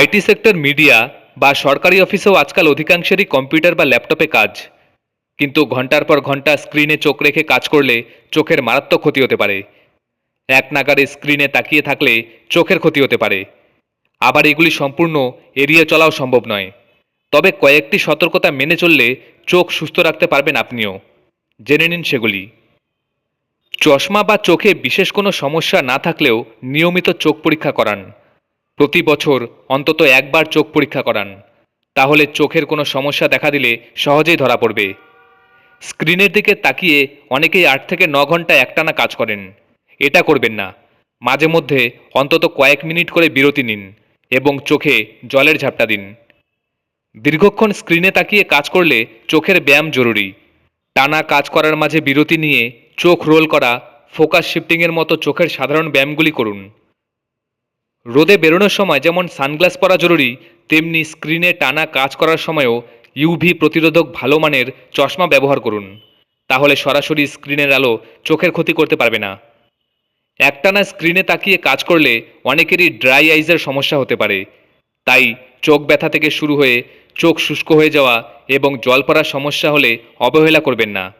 IT sector media বা সরকারি অফিসেও আজকাল অধিকাংশেরই কম্পিউটার বা ল্যাপটপে কাজ। কিন্তু ঘণ্টার পর ঘণ্টা স্ক্রিনে চোখ রেখে কাজ করলে চোখের মারাত্মক ক্ষতি হতে পারে। এক নাগারে স্ক্রিনে তাকিয়ে থাকলে চোখের ক্ষতি হতে পারে। আবার এগুলি সম্পূর্ণ এড়িয়ে চলাও সম্ভব নয়। তবে কয়েকটি সতর্কতা মেনে চললে চোখ সুস্থ রাখতে পারবেন আপনিও। জেনে নিন সেগুলি। চশমা বা চোখে বিশেষ কোনো সমস্যা না থাকলেও নিয়মিত চোখ পরীক্ষা করান। প্রতি বছর অন্তত একবার চোখ পরীক্ষা করান। তাহলে চোখের কোনো সমস্যা দেখা দিলে সহজেই ধরা পড়বে। স্ক্রিনের দিকে তাকিয়ে অনেকেই আট থেকে ন ঘণ্টা একটানা কাজ করেন। এটা করবেন না। মাঝে মধ্যে অন্তত কয়েক মিনিট করে বিরতি নিন এবং চোখে জলের ঝাপটা দিন। দীর্ঘক্ষণ স্ক্রিনে তাকিয়ে কাজ করলে চোখের ব্যায়াম জরুরি। টানা কাজ করার মাঝে বিরতি নিয়ে চোখ রোল করা, ফোকাস শিফটিংয়ের মতো চোখের সাধারণ ব্যায়ামগুলি করুন। রোদে বেরোনোর সময় যেমন সানগ্লাস পরা জরুরি, তেমনি স্ক্রিনে টানা কাজ করার সময়ও ইউভি প্রতিরোধক ভালো মানের চশমা ব্যবহার করুন। তাহলে সরাসরি স্ক্রিনের আলো চোখের ক্ষতি করতে পারবে না। একটানা স্ক্রিনে তাকিয়ে কাজ করলে অনেকেরই ড্রাই আইজের সমস্যা হতে পারে। তাই চোখ ব্যথা থেকে শুরু হয়ে চোখ শুষ্ক হয়ে যাওয়া এবং জল পড়ার সমস্যা হলে অবহেলা করবেন না।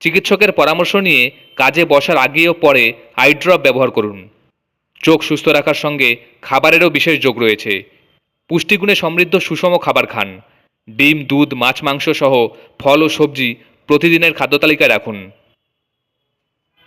চিকিৎসকের পরামর্শ নিয়ে কাজে বসার আগে ও পরে আই ড্রপ ব্যবহার করুন। চোখ সুস্থ রাখার সঙ্গে খাবারেরও বিশেষ যোগ রয়েছে। পুষ্টিগুণে সমৃদ্ধ সুষম খাবার খান। ডিম, দুধ, মাছ, মাংস সহ ফল ও সবজি প্রতিদিনের খাদ্যতালিকায় রাখুন।